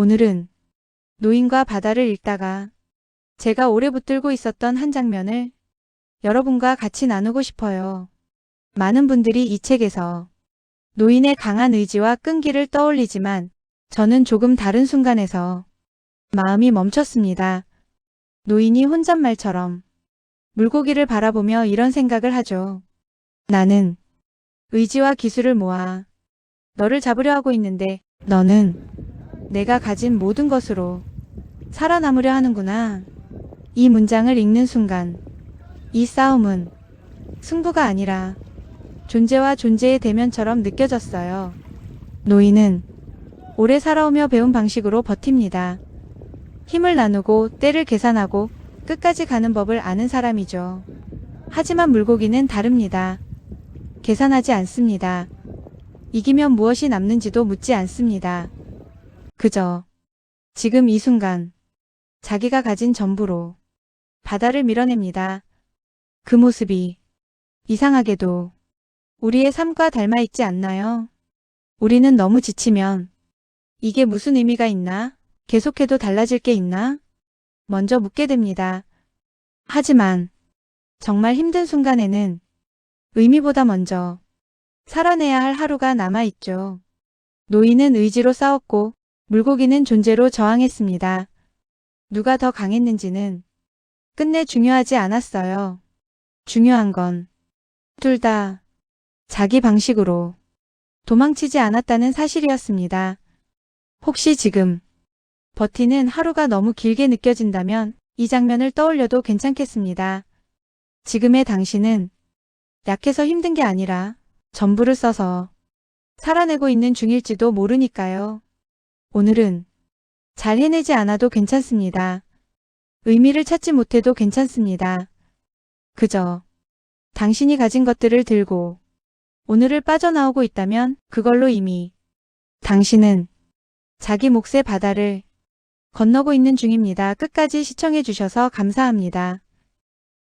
오늘은 노인과 바다를 읽다가 제가 오래 붙들고 있었던 한 장면을 여러분과 같이 나누고 싶어요. 많은 분들이 이 책에서 노인의 강한 의지와 끈기를 떠올리지만 저는 조금 다른 순간에서 마음이 멈췄습니다. 노인이 혼잣말처럼 물고기를 바라보며 이런 생각을 하죠. 나는 의지와 기술을 모아 너를 잡으려 하고 있는데 너는 내가 가진 모든 것으로 살아남으려 하는구나. 이 문장을 읽는 순간 이 싸움은 승부가 아니라 존재와 존재의 대면처럼 느껴졌어요. 노인은 오래 살아오며 배운 방식으로 버팁니다. 힘을 나누고 때를 계산하고 끝까지 가는 법을 아는 사람이죠. 하지만 물고기는 다릅니다. 계산하지 않습니다. 이기면 무엇이 남는지도 묻지 않습니다. 그저 지금 이 순간 자기가 가진 전부로 바다를 밀어냅니다. 그 모습이 이상하게도 우리의 삶과 닮아 있지 않나요? 우리는 너무 지치면 이게 무슨 의미가 있나? 계속해도 달라질 게 있나? 먼저 묻게 됩니다. 하지만 정말 힘든 순간에는 의미보다 먼저 살아내야 할 하루가 남아있죠. 노인은 의지로 싸웠고 물고기는 존재로 저항했습니다. 누가 더 강했는지는 끝내 중요하지 않았어요. 중요한 건 둘 다 자기 방식으로 도망치지 않았다는 사실이었습니다. 혹시 지금 버티는 하루가 너무 길게 느껴진다면 이 장면을 떠올려도 괜찮겠습니다. 지금의 당신은 약해서 힘든 게 아니라 전부를 써서 살아내고 있는 중일지도 모르니까요. 오늘은 잘 해내지 않아도 괜찮습니다. 의미를 찾지 못해도 괜찮습니다. 그저 당신이 가진 것들을 들고 오늘을 빠져나오고 있다면 그걸로 이미 당신은 자기 몫의 바다를 건너고 있는 중입니다. 끝까지 시청해 주셔서 감사합니다.